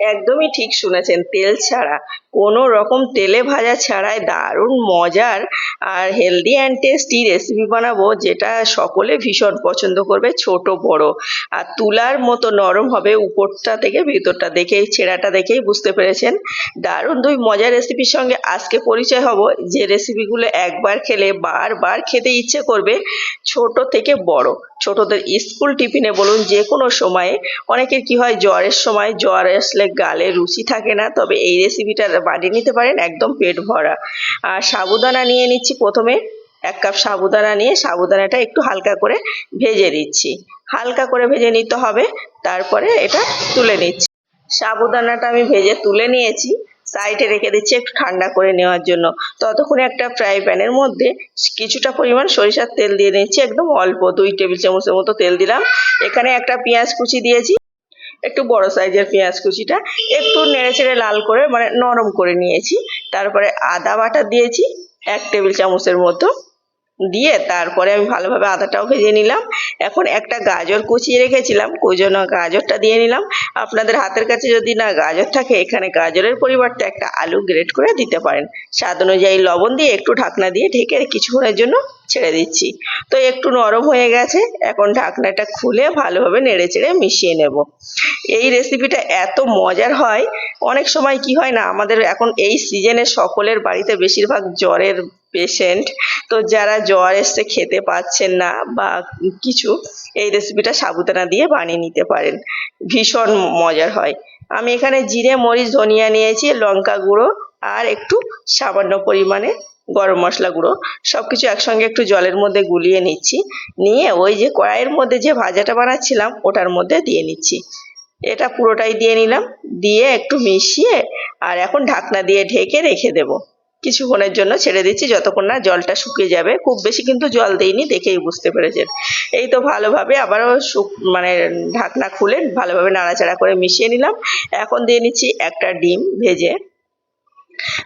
একদমই ঠিক শুনেছেন, তেল ছাড়া। কোনো রকম তেলে ভাজা ছাড়াই দারুণ মজার আর হেলদি অ্যান্ড টেস্টি রেসিপি বানাবো, যেটা সকলে ভীষণ পছন্দ করবে, ছোট, বড়। আর তুলার মতো নরম হবে, উপরটা থেকে ভিতরটা দেখেই ছেঁড়াটা দেখেই বুঝতে পেরেছেন। দারুণ দুই মজার রেসিপির সঙ্গে আজকে পরিচয় হব। যে রেসিপিগুলো একবার খেলে বারবার খেতে ইচ্ছে করবে, ছোট থেকে বড়। ছোটদের স্কুল টিফিনে বলুন যে কোনো সময়ে। অনেকের কি হয়, জ্বরের সময়, জ্বর আসলে গালে রুচি থাকে না, তবে এই রেসিপিটা বানিয়ে নিতে পারেন, একদম পেট ভরা। আর সাবুদানা নিয়ে নিচ্ছি প্রথমে, এক কাপ সাবুদানা নিয়ে, সাবুদানাটা একটু হালকা করে ভেজে দিচ্ছি হালকা করে ভেজে নিতে হবে, তারপরে এটা তুলে নিচ্ছি। সাবুদানাটা আমি ভেজে তুলে নিয়েছি, সাইডে রেখে দিচ্ছি একটু ঠান্ডা করে নেওয়ার জন্য। ততক্ষণে একটা ফ্রাই প্যানের মধ্যে কিছুটা পরিমাণ সরিষার তেল দিয়ে নিচ্ছি, একদম অল্প, দুই টেবিল চামচের মতো তেল দিলাম। এখানে একটা পেঁয়াজ কুচি দিয়েছি। একটু বড় সাইজের পেঁয়াজ কুচিটা একটু নেড়ে চেড়ে লাল করে মানে নরম করে নিয়েছি। তারপরে আদা বাটা দিয়েছি, এক টেবিল চামচের মতো দিয়ে তারপরে আমি ভালোভাবে আদাটাও ভেজে নিলাম। এখন একটা গাজর কুচিয়ে রেখেছিলাম ওই গাজরটা দিয়ে নিলাম। আপনাদের হাতের কাছে যদি না গাজর থাকে, এখানে গাজরের পরিবর্তে একটা আলু গ্রেট করে দিতে পারেন। স্বাদ অনুযায়ী লবণ দিয়ে একটু ঢাকনা দিয়ে ঢেকে কিছুক্ষণের জন্য ছেড়ে দিচ্ছি। তো একটু নরম হয়ে গেছে, এখন ঢাকনাটা খুলে ভালোভাবে নেড়ে চেড়ে মিশিয়ে নেব। এই রেসিপিটা এত মজার হয়, অনেক সময় কি হয় না, আমাদের এখন এই সিজনে সকলের বাড়িতে বেশিরভাগ জ্বরের পেশেন্ট তো যারা জ্বর এসছে, খেতে পাচ্ছেন না বা কিছু, এই রেসিপিটা সাবুদানা দিয়ে বানিয়ে নিতে পারেন। ভীষণ মজার হয়। আমি এখানে জিরে, মরিচ, ধনিয়া নিয়েছি, লঙ্কা গুঁড়ো আর একটু সামান্য পরিমাণে গরম মশলা গুঁড়ো সব কিছু একসঙ্গে একটু জলের মধ্যে গুলিয়ে নিচ্ছি। নিয়ে ওই যে কড়াইয়ের মধ্যে যে ভাজাটা বানাচ্ছিলাম, ওটার মধ্যে দিয়ে নিচ্ছি। এটা পুরোটাই দিয়ে নিলাম, দিয়ে একটু মিশিয়ে আর এখন ঢাকনা দিয়ে ঢেকে রেখে দেবো। কিছুক্ষণের জন্য ছেড়ে দিচ্ছি, যতক্ষণ না জলটা শুকিয়ে যাবে। খুব বেশি কিন্তু জল দেইনি, দেখেই বুঝতে পেরেছেন। এই তো ভালোভাবে আবারও শুক মানে ঢাকনা খুলে ভালোভাবে নাড়াচাড়া করে মিশিয়ে নিলাম। এখন দিয়ে নিচ্ছি একটা ডিম ভেজে।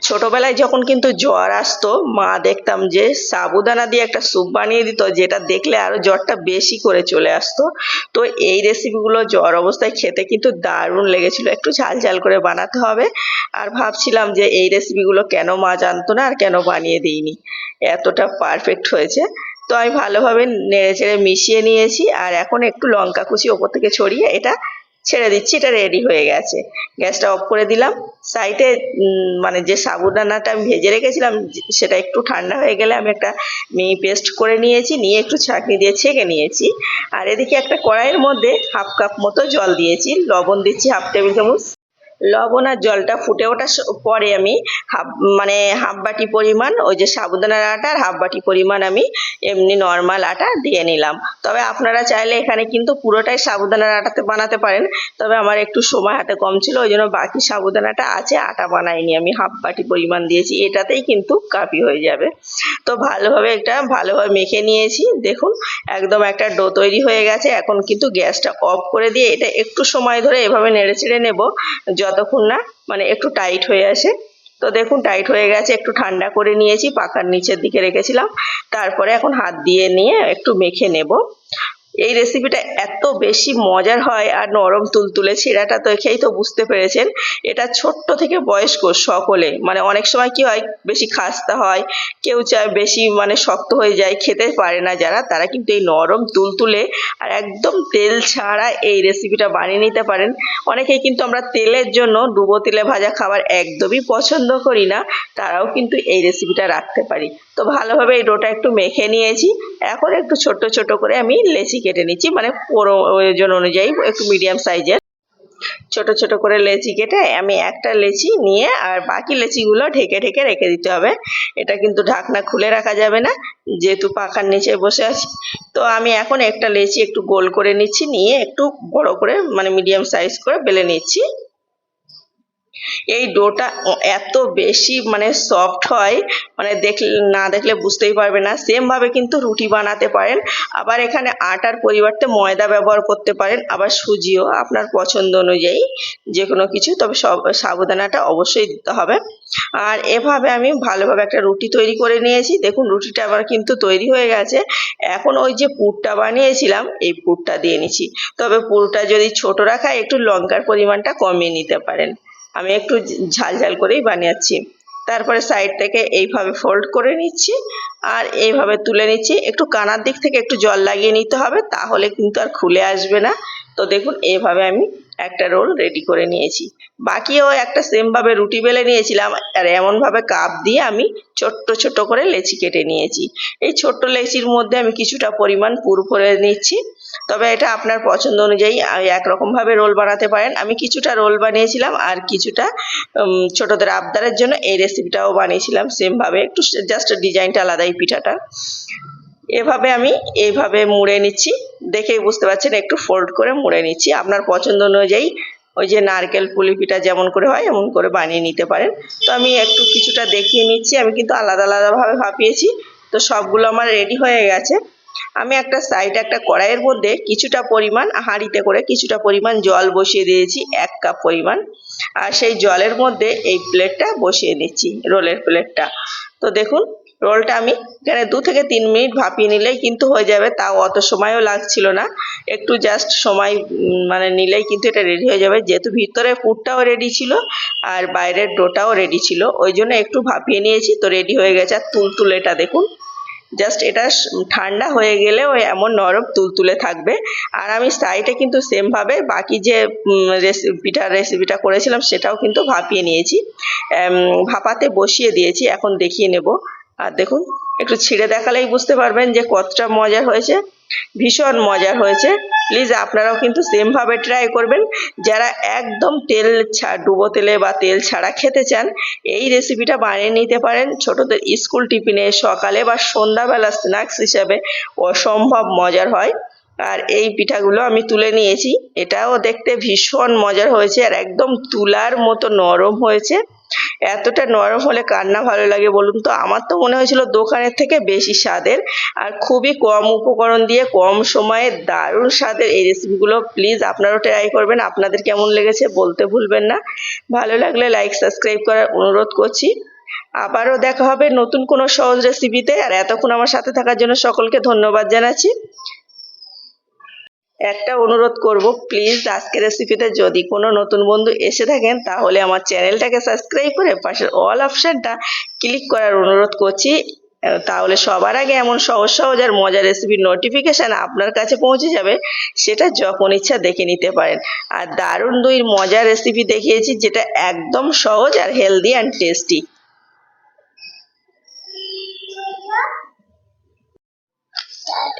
ছোটবেলায় যখন কিন্তু জ্বর আসতো, মা দেখতাম যে সাবুদানা দিয়ে একটা স্যুপ বানিয়ে দিত, যেটা দেখলে আরও জ্বরটা বেশি করে চলে আসতো। তো এই রেসিপিগুলো জ্বর অবস্থায় খেতে কিন্তু দারুণ লেগেছিল। একটু ঝাল ঝাল করে বানাতে হবে। আর ভাবছিলাম যে এই রেসিপিগুলো কেন মা জানতো না আর কেন বানিয়ে দিইনি। এতটা পারফেক্ট হয়েছে। তো আমি ভালোভাবে নেড়ে চেড়ে মিশিয়ে নিয়েছি। আর এখন একটু লঙ্কা কুচি ওপর থেকে ছড়িয়ে এটা ছেড়ে দিচ্ছি, এটা রেডি হয়ে গেছে। গ্যাসটা অফ করে দিলাম। সাইডে মানে যে সাবুদানাটা আমি ভেজে রেখেছিলাম, সেটা একটু ঠান্ডা হয়ে গেলে আমি একটা মিহি পেস্ট করে নিয়েছি, নিয়ে একটু ছাঁকনি দিয়ে ছেঁকে নিয়েছি। আর এদিকে একটা কড়াইয়ের মধ্যে হাফ কাপ মতো জল দিয়েছি। লবণ দিচ্ছি হাফ টেবিল চামচ। লবণ আর জলটা ফুটে ওঠার পরে আমি হাফ মানে হাফ বাটি পরিমাণ ওই যে সাবুদানার আটা আর হাফ বাটি পরিমাণ আমি এমনি নর্মাল আটা দিয়ে নিলাম। তবে আপনারা চাইলে এখানে কিন্তু পুরোটাই সাবুদানার আটাতে বানাতে পারেন। তবে আমার একটু সময় হাতে কম ছিল, ওই জন্য বাকি সাবুদানাটা আছে, আটা বানাইনি আমি, হাফ বাটি পরিমাণ দিয়েছি। এটাতেই কিন্তু কাফি হয়ে যাবে। তো ভালোভাবে এটা ভালোভাবে মেখে নিয়েছি। দেখুন, একদম একটা ডো তৈরি হয়ে গেছে। এখন কিন্তু গ্যাসটা অফ করে দিয়ে এটা একটু সময় ধরে এভাবে নেড়ে চেড়ে নেব যতক্ষণ না মানে একটু টাইট হয়ে আসে। তো দেখুন টাইট হয়ে গেছে, একটু ঠান্ডা করে নিয়েছি, পাখার নিচের দিকে রেখেছিলাম। তারপরে এখন হাত দিয়ে নিয়ে একটু মেখে নেব। এই রেসিপিটা এত বেশি মজার হয় আর নরম তুলতুলে ছেঁড়াটা তো খেয়েই তো বুঝতে পেরেছেন। এটা ছোট্ট থেকে বয়স্ক সকলে মানে অনেক সময় কি হয়, বেশি খাস্তা হয়, কেউ চায় বেশি মানে শক্ত হয়ে যায়, খেতে পারে না যারা, তারা কিন্তু এই নরম তুলতুলে আর একদম তেল ছাড়া এই রেসিপিটা বানিয়ে নিতে পারেন। অনেকেই কিন্তু আমরা তেলের জন্য ডুবো তেলে ভাজা খাবার একদমই পছন্দ করি না, তারাও কিন্তু এই রেসিপিটা রাখতে পারি। তো ভালোভাবে এই ডোটা একটু মেখে নিয়েছি। এখন একটু ছোট ছোট করে আমি লেচি কেটে নিচ্ছি মানে প্রয়োজন অনুযায়ী একটু মিডিয়াম সাইজের। ছোট ছোট করে লেচি কেটে আমি একটা লেচি নিয়ে আর বাকি লেচিগুলো ঢেকে ঢেকে রেখে দিতে হবে। এটা কিন্তু ঢাকনা খুলে রাখা যাবে না, যেহেতু পাখার নিচে বসে আছি। তো আমি এখন একটা লেচি একটু গোল করে নিচ্ছি, নিয়ে একটু বড় করে মানে মিডিয়াম সাইজ করে বেলে নিচ্ছি। এই ডোটা এত বেশি মানে সফট হয় মানে দেখলে, না দেখলে বুঝতেই পারবে না। সেম ভাবে কিন্তু রুটি বানাতে পারেন। আবার এখানে আটার পরিবর্তে ময়দা ব্যবহার করতে পারেন, আবার সুজিও আপনার পছন্দ অনুযায়ী যে কোনো কিছু, তবে সব সাবুদানাটা অবশ্যই দিতে হবে। আর এভাবে আমি ভালোভাবে একটা রুটি তৈরি করে নিয়েছি। দেখুন, রুটিটা আবার কিন্তু তৈরি হয়ে গেছে। এখন ওই যে পুরটা বানিয়েছিলাম, এই পুরটা দিয়ে নিচ্ছি। তবে পুরটা যদি ছোট রাখা একটু লঙ্কার পরিমাণটা কমিয়ে নিতে পারেন। আমি একটু ঝাল ঝাল করেই বানিয়েছি। তারপরে সাইড থেকে এইভাবে ফোল্ড করে নিচ্ছি আর এইভাবে তুলে নিচ্ছি। একটু কানার দিক থেকে একটু জল লাগিয়ে নিতে হবে, তাহলে কিন্তু আর খুলে আসবে না। তো দেখুন এইভাবে আমি একটা রোল রেডি করে নিয়েছি। বাকিও একটা সেমভাবে রুটি বেলে নিয়েছিলাম, আর এমনভাবে কাপ দিয়ে আমি ছোট্ট ছোট্ট করে লেচি কেটে নিয়েছি। এই ছোট্ট লেচির মধ্যে আমি কিছুটা পরিমাণ পুর করে নিচ্ছি। তবে এটা আপনার পছন্দ অনুযায়ী একরকমভাবে রোল বানাতে পারেন। আমি কিছুটা রোল বানিয়েছিলাম আর কিছুটা ছোটদের আবদারের জন্য এই রেসিপিটাও বানিয়েছিলাম সেমভাবে একটু জাস্ট ডিজাইনটা আলাদা এই পিঠাটা। এভাবে আমি এইভাবে মুড়ে নিচ্ছি। দেখেই বুঝতে পারছেন, একটু ফোল্ড করে মুড়ে নিচ্ছি। আপনার পছন্দ অনুযায়ী ওই যে নারকেল পুলি পিঠা যেমন করে হয়, এমন করে বানিয়ে নিতে পারেন। তো আমি একটু কিছুটা দেখিয়ে নিচ্ছি। আমি কিন্তু আলাদা, আলাদাভাবে ভাপিয়েছি। তো সবগুলো আমার রেডি হয়ে গেছে। আমি একটা সাইড একটা কড়াইয়ের মধ্যে কিছুটা পরিমাণ হাঁড়িতে করে কিছুটা পরিমাণ জল বসিয়ে দিয়েছি, এক কাপ পরিমাণ। আর সেই জলের মধ্যে এই প্লেটটা বসিয়ে নিচ্ছি রোলের প্লেটটা তো দেখুন, রোলটা আমি এখানে দু থেকে তিন মিনিট ভাপিয়ে নিলেই কিন্তু হয়ে যাবে, তাও অত সময়ও লাগছিল না। একটু জাস্ট সময় মানে নিলেই কিন্তু এটা রেডি হয়ে যাবে। যেহেতু ভিতরে পুরটাও রেডি ছিল, আর বাইরের ডোটাও রেডি ছিল, ওই জন্য একটু ভাপিয়ে নিয়েছি, তো রেডি হয়ে গেছে। আর তুলতুলেটা দেখুন জাস্ট এটা ঠান্ডা হয়ে গেলে ওই এমন নরম তুলতুলে থাকবে। আর আমি সাইডে কিন্তু সেম ভাবে বাকি যে রেসিপিটা রেসিপিটা করেছিলাম সেটাও কিন্তু ভাপিয়ে নিয়েছি। ভাপাতে বসিয়ে দিয়েছি, এখন দেখিয়ে নেব। আর দেখুন, একটু ছিঁড়ে দেখালেই বুঝতে পারবেন যে কতটা মজার হয়েছে। ভীষণ মজার হয়েছে। প্লিজ আপনারাও কিন্তু সেম ভাবে ট্রাই করবেন। যারা একদম তেল ডুবো তেলে বা তেল ছাড়া খেতে চান, এই রেসিপিটা বানিয়ে নিতে পারেন। ছোটদের স্কুল টিফিনে সকালে বা সন্ধ্যাবেলা স্ন্যাক্স হিসাবে অসম্ভব মজার হয়। আর এই পিঠাগুলো আমি তুলে নিয়েছি। এটাও দেখতে ভীষণ মজার হয়েছে আর একদম তুলার মতো নরম হয়েছে। এতটা নরম হলে কার না ভালো লাগে বলুন তো? আমার তো মনে হয়েছিল দোকানের থেকে বেশি স্বাদের আর খুবই কম উপকরণ দিয়ে কম সময়ে দারুণ স্বাদের এই রেসিপিগুলো প্লিজ আপনারাও ট্রাই করবেন, আপনাদের কেমন লেগেছে বলতে ভুলবেন না। ভালো লাগলে লাইক সাবস্ক্রাইব করার অনুরোধ করছি। আবারও দেখা হবে নতুন কোনো সহজ রেসিপিতে আর এতক্ষণ আমার সাথে থাকার জন্য সকলকে ধন্যবাদ জানাচ্ছি। একটা অনুরোধ করব প্লিজ আজকের রেসিপিতে যদি কোনো নতুন বন্ধু এসে থাকেন, তাহলে আমার চ্যানেলটাকে সাবস্ক্রাইব করে পাশের অল অপশানটা ক্লিক করার অনুরোধ করছি। তাহলে সবার আগে এমন সহজ সহজ আর মজার রেসিপির নোটিফিকেশান আপনার কাছে পৌঁছে যাবে, সেটা যখন ইচ্ছা দেখে নিতে পারেন। আর দারুণ দুই মজার রেসিপি দেখিয়েছি, যেটা একদম সহজ আর হেলদি অ্যান্ড টেস্টি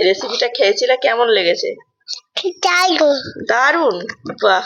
রেসিপিটা খেয়েছিলে, কেমন লেগেছে? দারুণ বাহ।